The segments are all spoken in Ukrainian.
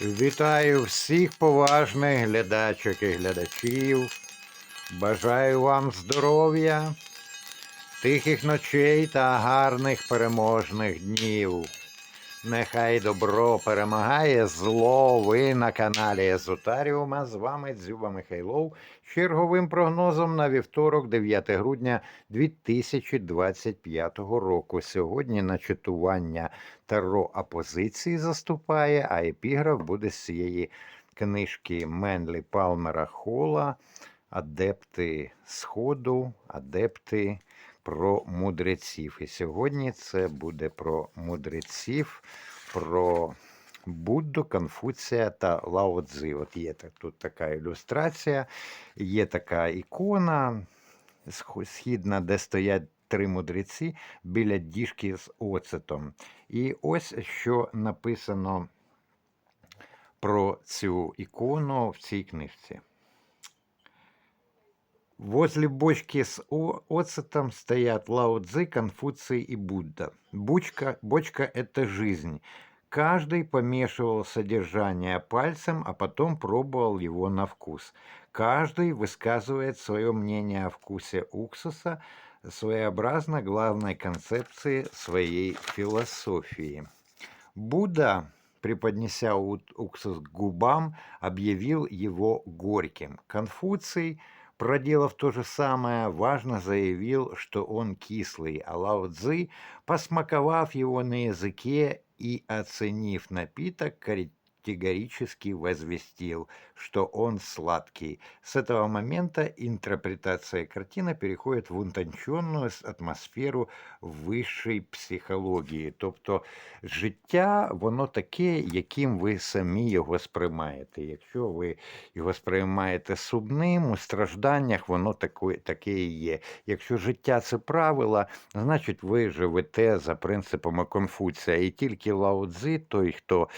Вітаю всіх поважних глядачок і глядачів. Бажаю вам здоров'я, тихих ночей та гарних переможних днів. Нехай добро перемагає зло. Ви на каналі Езотаріума. З вами Дзюба Михайлов черговим прогнозом на вівторок, 9 грудня 2025 року. Сьогодні на читування Таро опозиції заступає, а епіграф буде з цієї книжки Менлі Палмера Хола Адепти Сходу, адепти про мудреців. І сьогодні це буде про мудреців, про Будду, Конфуція та Лао Цзи. От є тут така ілюстрація, є така ікона східна, де стоять три мудреці біля діжки з оцетом. І ось що написано про цю ікону в цій книжці. Возле бочки с оцетом стоят Лао Цзи, Конфуций и Будда. Бочка, бочка – это жизнь. Каждый помешивал содержание пальцем, а потом пробовал его на вкус. Каждый высказывает свое мнение о вкусе уксуса, своеобразно главной концепции своей философии. Будда, преподнеся уксус к губам, объявил его горьким. Конфуций, проделав то же самое, важно заявил, что он кислый, а Лао Цзы, посмаковав его на языке и оценив напиток, категорически возвестил, что он сладкий. С этого момента интерпретация картины переходит в утонченную атмосферу вищої психології. Тобто життя, воно таке, яким ви самі його сприймаєте. Якщо ви його сприймаєте сумним, у стражданнях воно таке, таке і є. Якщо життя це правила, значить ви живете за принципами Конфуція. І тільки Лао Цзи, той, хто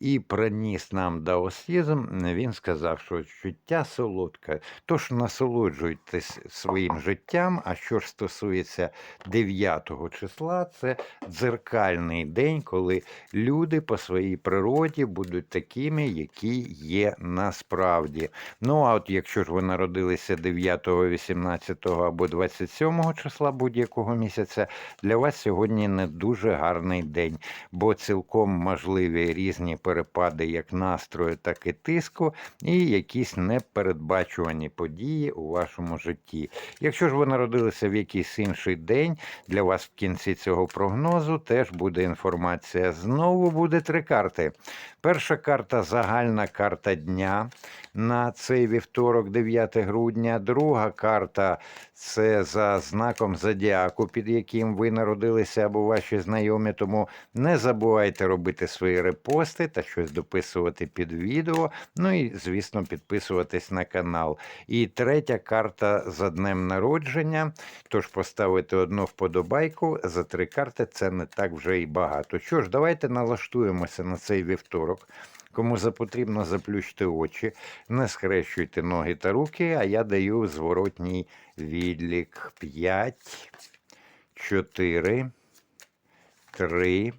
і приніс нам даосізм, він сказав, що життя солодке. Тож насолоджуйтесь своїм життям. А що ж стосується 9 числа, це дзеркальний день, коли люди по своїй природі будуть такими, які є насправді. Ну а от якщо ж ви народилися 9, 18 або 27 числа будь-якого місяця, для вас сьогодні не дуже гарний день, бо цілком можливі різні перепади як настрою, так і тиску, і якісь непередбачувані події у вашому житті. Якщо ж ви народилися в якийсь інший день, для вас в кінці цього прогнозу теж буде інформація. Знову буде три карти. Перша карта загальна карта дня на цей вівторок, 9 грудня. Друга карта це за знаком зодіаку, під яким ви народилися або ваші знайомі. Тому не забувайте робити свої репости та щось дописувати під відео. Ну і, звісно, підписуватись на канал. І третя карта за днем народження. Тож поставити одну вподобайку за три карти це не так вже і багато. Що ж, давайте налаштуємося на цей вівторок. Кому запотрібно, заплющте очі, не схрещуйте ноги та руки, а я даю зворотній відлік. 5, 4, 3,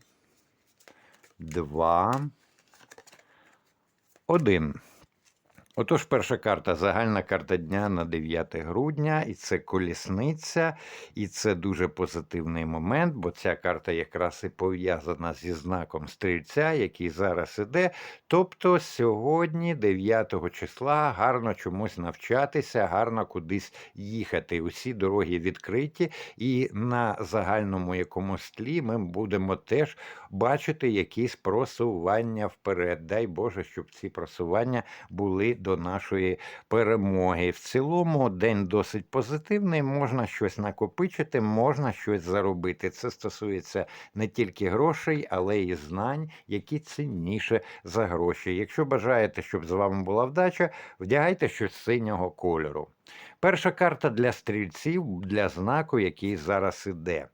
2, 1. Отож, перша карта загальна карта дня на 9 грудня, і це колісниця, і це дуже позитивний момент, бо ця карта якраз і пов'язана зі знаком стрільця, який зараз іде. Тобто сьогодні, 9 числа, гарно чомусь навчатися, гарно кудись їхати. Усі дороги відкриті, і на загальному якомусь тлі ми будемо теж бачити якісь просування вперед. Дай Боже, щоб ці просування були до нашої перемоги. В цілому день досить позитивний, можна щось накопичити, можна щось заробити. Це стосується не тільки грошей, але й знань, які цінніше за гроші. Якщо бажаєте, щоб з вами була вдача, вдягайте щось синього кольору. Перша карта для стрільців, для знаку, який зараз іде.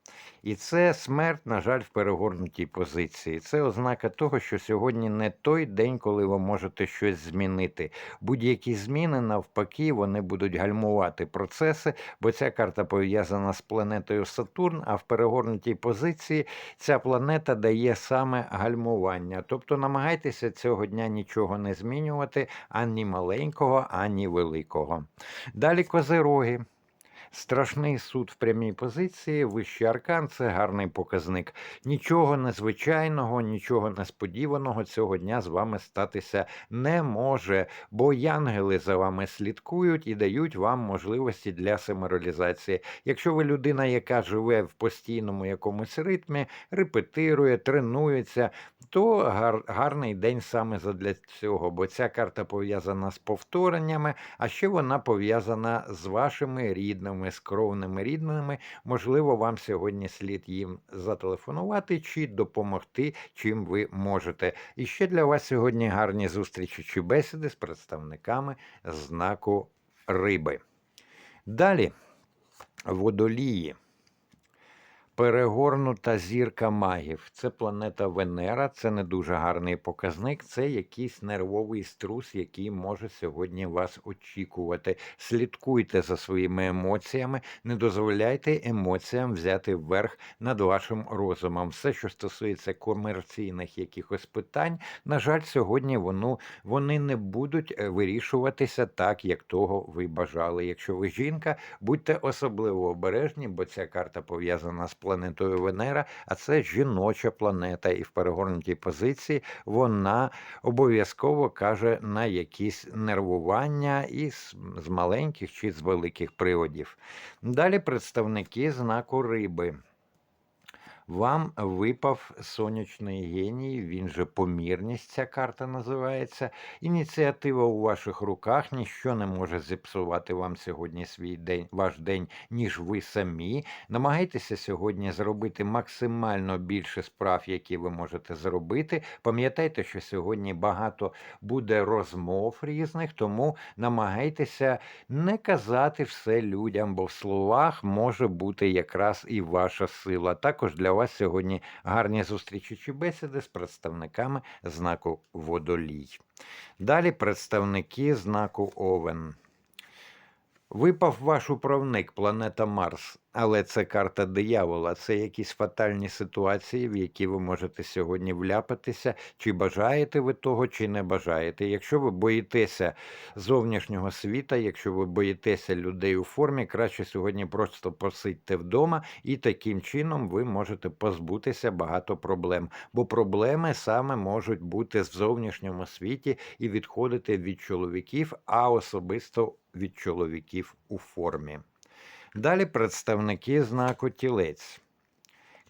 І це смерть, на жаль, в перегорнутій позиції. Це ознака того, що сьогодні не той день, коли ви можете щось змінити. Будь-які зміни, навпаки, вони будуть гальмувати процеси, бо ця карта пов'язана з планетою Сатурн, а в перегорнутій позиції ця планета дає саме гальмування. Тобто намагайтеся цього дня нічого не змінювати, ані маленького, ані великого. Далі козироги. Страшний суд в прямій позиції, вищий аркан це гарний показник. Нічого незвичайного, нічого несподіваного цього дня з вами статися не може, бо янгели за вами слідкують і дають вам можливості для самореалізації. Якщо ви людина, яка живе в постійному якомусь ритмі, репетирує, тренується, то гар, гарний день саме задля цього, бо ця карта пов'язана з повтореннями, а ще вона пов'язана з вашими рідними, з кровними рідними. Можливо, вам сьогодні слід їм зателефонувати чи допомогти, чим ви можете. І ще для вас сьогодні гарні зустрічі чи бесіди з представниками знаку риби. Далі водолії. Перегорнута зірка магів. Це планета Венера, це не дуже гарний показник, це якийсь нервовий струс, який може сьогодні вас очікувати. Слідкуйте за своїми емоціями, не дозволяйте емоціям взяти вверх над вашим розумом. Все, що стосується комерційних якихось питань, на жаль, сьогодні воно, вони не будуть е, вирішуватися так, як того ви бажали. Якщо ви жінка, будьте особливо обережні, бо ця карта пов'язана з планетою Венера, а це жіноча планета, і в перегорнутій позиції вона обов'язково каже на якісь нервування із з маленьких чи з великих приводів. Далі представники знаку риби. Вам випав сонячний геній, він же помірність, ця карта називається. Ініціатива у ваших руках, ніщо не може зіпсувати вам сьогодні свій день, ваш день, ніж ви самі. Намагайтеся сьогодні зробити максимально більше справ, які ви можете зробити. Пам'ятайте, що сьогодні багато буде розмов різних, тому намагайтеся не казати все людям, бо в словах може бути якраз і ваша сила. Також для вас сьогодні гарні зустрічі чи бесіди з представниками знаку Водолій. Далі представники знаку Овен. Випав ваш управник, планета Марс. Але це карта диявола, це якісь фатальні ситуації, в які ви можете сьогодні вляпатися, чи бажаєте ви того, чи не бажаєте. Якщо ви боїтеся зовнішнього світа, якщо ви боїтеся людей у формі, краще сьогодні просто посидьте вдома, і таким чином ви можете позбутися багато проблем. Бо проблеми саме можуть бути в зовнішньому світі і відходити від чоловіків, а особисто від чоловіків у формі. Далі представники знаку тілець.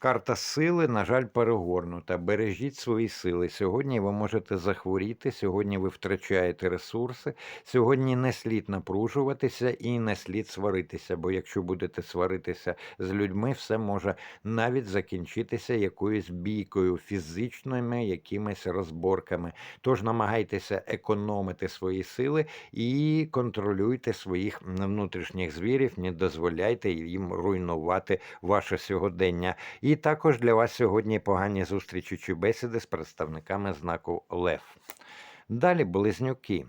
Карта сили, на жаль, перегорнута. Бережіть свої сили. Сьогодні ви можете захворіти, сьогодні ви втрачаєте ресурси. Сьогодні не слід напружуватися і не слід сваритися, бо якщо будете сваритися з людьми, все може навіть закінчитися якоюсь бійкою, фізичними якимись розборками. Тож намагайтеся економити свої сили і контролюйте своїх внутрішніх звірів, не дозволяйте їм руйнувати ваше сьогодення. І також для вас сьогодні погані зустрічі чи бесіди з представниками знаку Лев. Далі близнюки.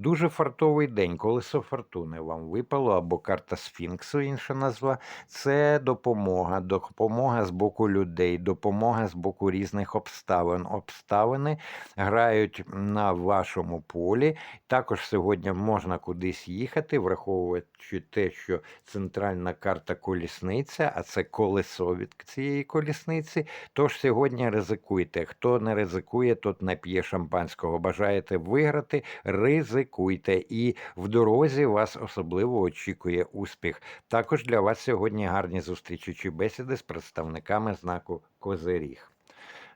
Дуже фартовий день, колесо фортуни вам випало, або карта Сфінксу, інша назва. Це допомога, допомога з боку людей, допомога з боку різних обставин. Обставини грають на вашому полі. Також сьогодні можна кудись їхати, враховуючи те, що центральна карта колісниця, а це колесо від цієї колісниці. Тож сьогодні ризикуйте. Хто не ризикує, тот не п'є шампанського. Бажаєте виграти, ризикуйте ризикуйте, і в дорозі вас особливо очікує успіх. Також для вас сьогодні гарні зустрічі чи бесіди з представниками знаку Козиріг.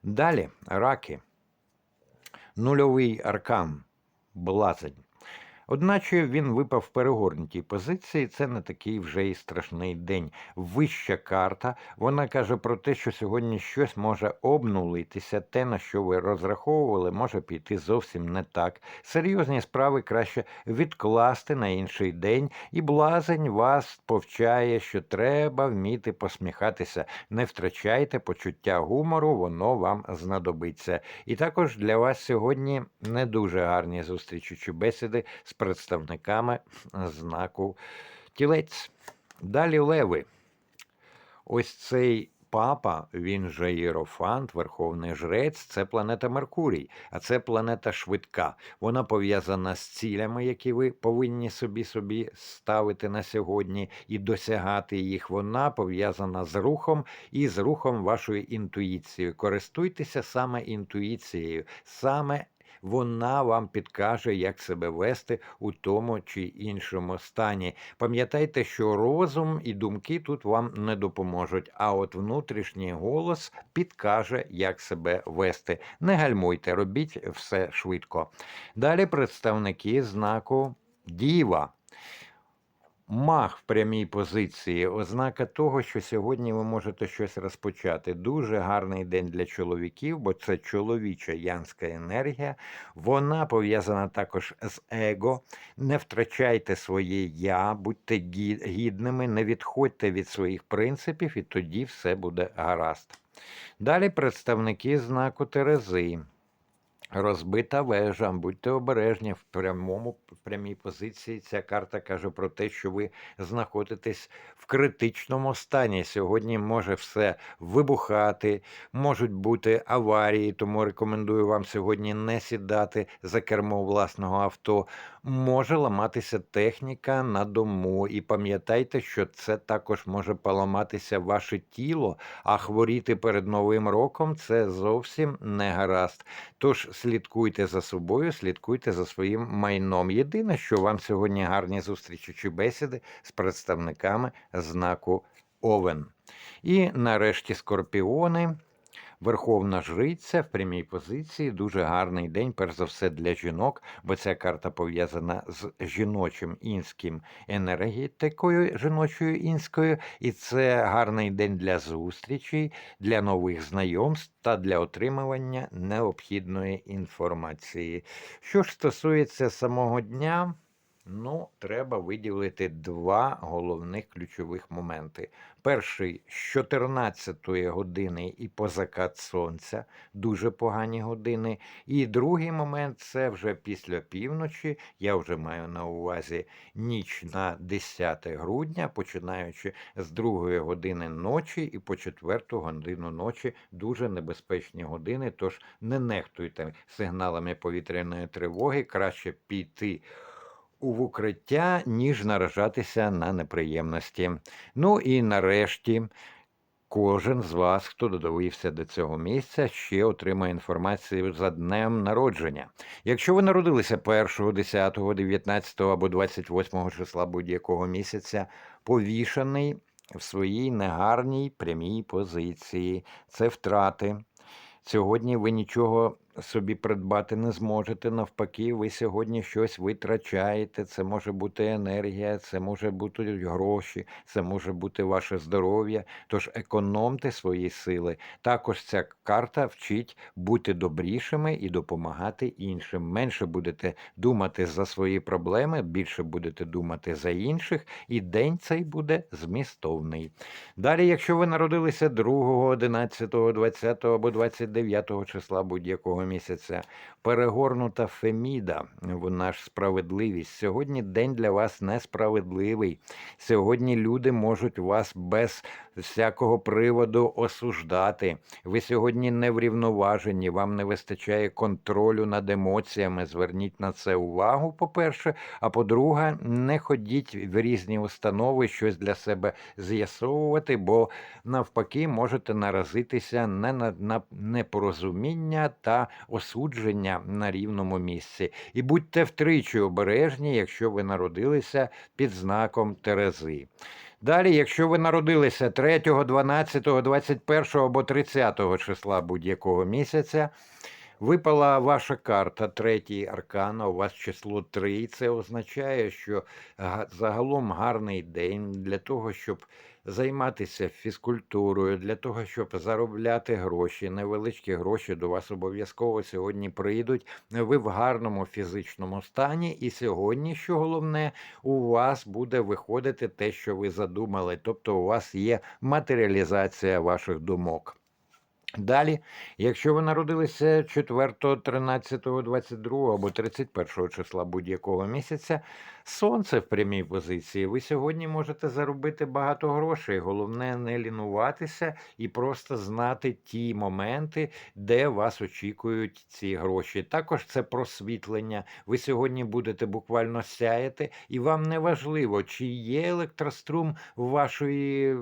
Далі раки. Нульовий аркан, блазень. Одначе він випав в перегорнутій позиції. Це не такий вже і страшний день. Вища карта. Вона каже про те, що сьогодні щось може обнулитися. Те, на що ви розраховували, може піти зовсім не так. Серйозні справи краще відкласти на інший день, і блазень вас повчає, що треба вміти посміхатися. Не втрачайте почуття гумору, воно вам знадобиться. І також для вас сьогодні не дуже гарні зустрічі чи бесіди з представниками знаку тілець. Далі леви. Ось цей папа, він же Єрофант, Верховний Жрець, це планета Меркурій, а це планета швидка. Вона пов'язана з цілями, які ви повинні собі собі ставити на сьогодні і досягати їх. Вона пов'язана з рухом і з рухом вашої інтуїції. Користуйтеся саме інтуїцією, саме вона вам підкаже, як себе вести у тому чи іншому стані. Пам'ятайте, що розум і думки тут вам не допоможуть, а от внутрішній голос підкаже, як себе вести. Не гальмуйте, робіть все швидко. Далі представники знаку Діва. Мах в прямій позиції, ознака того, що сьогодні ви можете щось розпочати. Дуже гарний день для чоловіків, бо це чоловіча янська енергія. Вона пов'язана також з его. Не втрачайте своє я, будьте гідними, не відходьте від своїх принципів, і тоді все буде гаразд. Далі представники знаку Терези. Розбита вежа, будьте обережні в прямому в прямій позиції. Ця карта каже про те, що ви знаходитесь в критичному стані. Сьогодні може все вибухати, можуть бути аварії, тому рекомендую вам сьогодні не сідати за кермо власного авто. Може ламатися техніка на дому. І пам'ятайте, що це також може поламатися ваше тіло, а хворіти перед новим роком це зовсім не гаразд. Тож слідкуйте за собою, слідкуйте за своїм майном. Єдине, що вам сьогодні гарні зустрічі чи бесіди з представниками знаку Овен. І нарешті скорпіони. Верховна Жриця в прямій позиції дуже гарний день, перш за все для жінок, бо ця карта пов'язана з жіночим інським енергетикою, жіночою інською, і це гарний день для зустрічей, для нових знайомств та для отримування необхідної інформації. Що ж стосується самого дня. Ну, треба виділити два головних ключових моменти. Перший з 14 години і по закат сонця, дуже погані години. І другий момент це вже після півночі. Я вже маю на увазі ніч на 10 грудня, починаючи з 2 години ночі і по 4 годину ночі дуже небезпечні години. Тож не нехтуйте сигналами повітряної тривоги, краще піти в укриття, ніж наражатися на неприємності. Ну і нарешті. Кожен з вас, хто додивився до цього місця, ще отримає інформацію за днем народження. Якщо ви народилися 1, 10, 19 або 28 числа будь-якого місяця, повішаний в своїй негарній прямій позиції, це втрати. Сьогодні ви нічого собі придбати не зможете. Навпаки, ви сьогодні щось витрачаєте. Це може бути енергія, це може бути гроші, це може бути ваше здоров'я. Тож економте свої сили. Також ця карта вчить бути добрішими і допомагати іншим. Менше будете думати за свої проблеми, більше будете думати за інших, і день цей буде змістовний. Далі, якщо ви народилися 2, 11, 20 або 29 числа будь-якого місяця. Перегорнута Феміда, вона ж справедливість. Сьогодні день для вас несправедливий. Сьогодні люди можуть вас без всякого приводу осуждати. Ви сьогодні не врівноважені, вам не вистачає контролю над емоціями. Зверніть на це увагу, по-перше. А по-друге, не ходіть в різні установи щось для себе з'ясовувати, бо навпаки можете наразитися не на непорозуміння та осудження на рівному місці. І будьте втричі обережні, якщо ви народилися під знаком Терези. Далі, якщо ви народилися 3, 12, 21 або 30 числа будь-якого місяця, Випала ваша карта, третій аркан, у вас число 3. І це означає, що загалом гарний день для того, щоб займатися фізкультурою, для того, щоб заробляти гроші, невеличкі гроші до вас обов'язково сьогодні прийдуть. Ви в гарному фізичному стані, і сьогодні, що головне, у вас буде виходити те, що ви задумали. Тобто у вас є матеріалізація ваших думок. Далі, якщо ви народилися 4, 13, 22 або 31 числа будь-якого місяця, сонце в прямій позиції, ви сьогодні можете заробити багато грошей. Головне не лінуватися і просто знати ті моменти, де вас очікують ці гроші. Також це просвітлення. Ви сьогодні будете буквально сяяти, і вам не важливо, чи є електрострум вашої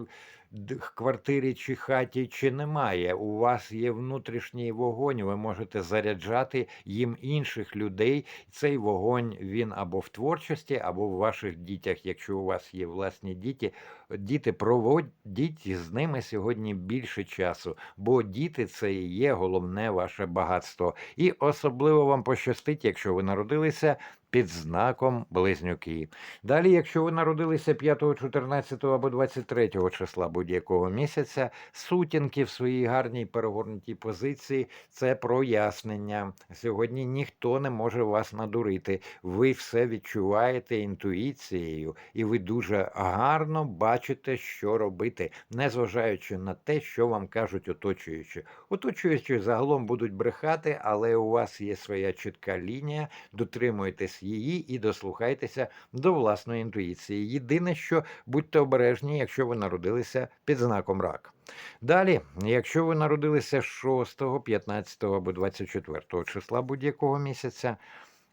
квартирі чи хаті, чи немає. У вас є внутрішній вогонь, ви можете заряджати їм інших людей. Цей вогонь він або в творчості, або в ваших дітях. Якщо у вас є власні діти, діти проводіть з ними сьогодні більше часу, бо діти це і є головне ваше багатство. І особливо вам пощастить, якщо ви народилися під знаком близнюки. Далі, якщо ви народилися 5, 14 або 23 числа будь-якого місяця, сутінки в своїй гарній перегорнутій позиції це прояснення. Сьогодні ніхто не може вас надурити. Ви все відчуваєте інтуїцією, і ви дуже гарно бачите, що робити, незважаючи на те, що вам кажуть оточуючі. Оточуючі загалом будуть брехати, але у вас є своя чітка лінія, дотримуйтесь її і дослухайтеся до власної інтуїції. Єдине, що будьте обережні, якщо ви народилися під знаком рак. Далі, якщо ви народилися 6, 15 або 24 числа будь-якого місяця,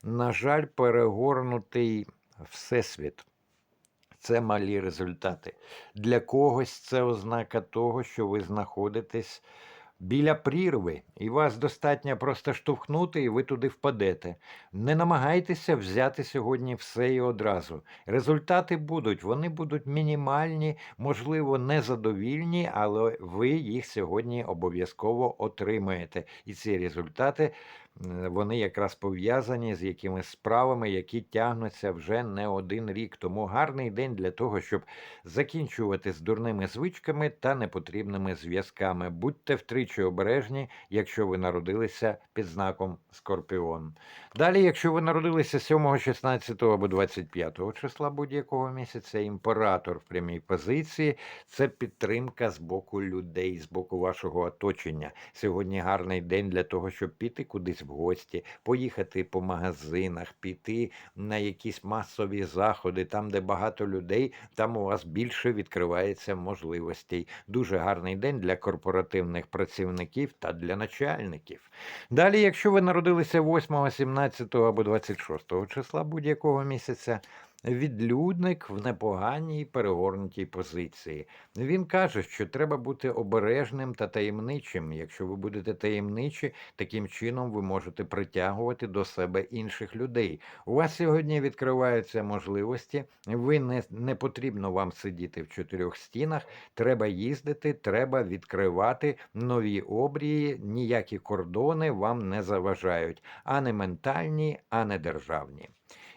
на жаль, перегорнутий всесвіт. Це малі результати. Для когось це ознака того, що ви знаходитесь біля прірви, і вас достатньо просто штовхнути, і ви туди впадете. Не намагайтеся взяти сьогодні все і одразу. Результати будуть, вони будуть мінімальні, можливо, незадовільні, але ви їх сьогодні обов'язково отримаєте. І ці результати вони якраз пов'язані з якимись справами, які тягнуться вже не один рік. Тому гарний день для того, щоб закінчувати з дурними звичками та непотрібними зв'язками. Будьте втричі обережні, якщо ви народилися під знаком Скорпіон. Далі, якщо ви народилися 7, 16 або 25 числа будь-якого місяця, імператор в прямій позиції це підтримка з боку людей, з боку вашого оточення. Сьогодні гарний день для того, щоб піти кудись в гості, поїхати по магазинах, піти на якісь масові заходи, там, де багато людей, там у вас більше відкривається можливостей. Дуже гарний день для корпоративних працівників та для начальників. Далі, якщо ви народилися 8, 17 або 26 числа будь-якого місяця, відлюдник в непоганій перегорнутій позиції. Він каже, що треба бути обережним та таємничим. Якщо ви будете таємничі, таким чином ви можете притягувати до себе інших людей. У вас сьогодні відкриваються можливості. Ви не, не потрібно вам сидіти в чотирьох стінах. Треба їздити, треба відкривати нові обрії. Ніякі кордони вам не заважають, а не ментальні, а не державні.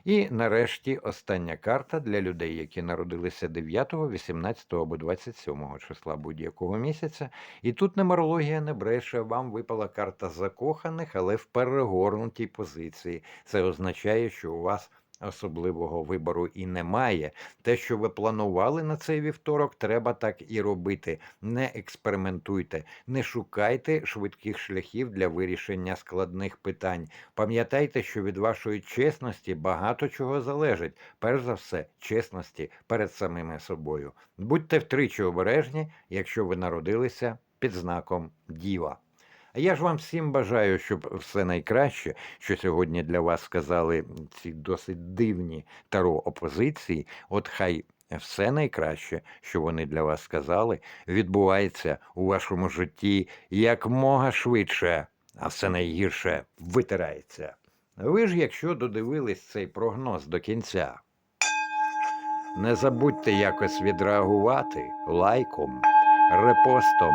І нарешті остання карта для людей, які народилися 9, 18 або 27 числа будь-якого місяця. І тут нумерологія не бреше, вам випала карта закоханих, але в перегорнутій позиції. Це означає, що у вас особливого вибору і немає. Те, що ви планували на цей вівторок, треба так і робити. Не експериментуйте, не шукайте швидких шляхів для вирішення складних питань. Пам'ятайте, що від вашої чесності багато чого залежить. Перш за все, чесності перед самими собою. Будьте втричі обережні, якщо ви народилися під знаком Діва. А я ж вам всім бажаю, щоб все найкраще, що сьогодні для вас сказали ці досить дивні таро опозиції. От хай все найкраще, що вони для вас сказали, відбувається у вашому житті якмога швидше, а все найгірше витирається. Ви ж, якщо додивились цей прогноз до кінця, не забудьте якось відреагувати лайком, репостом,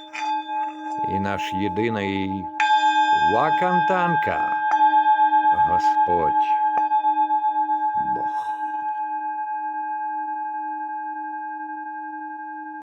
і наш єдиний Вакантанка, Господь.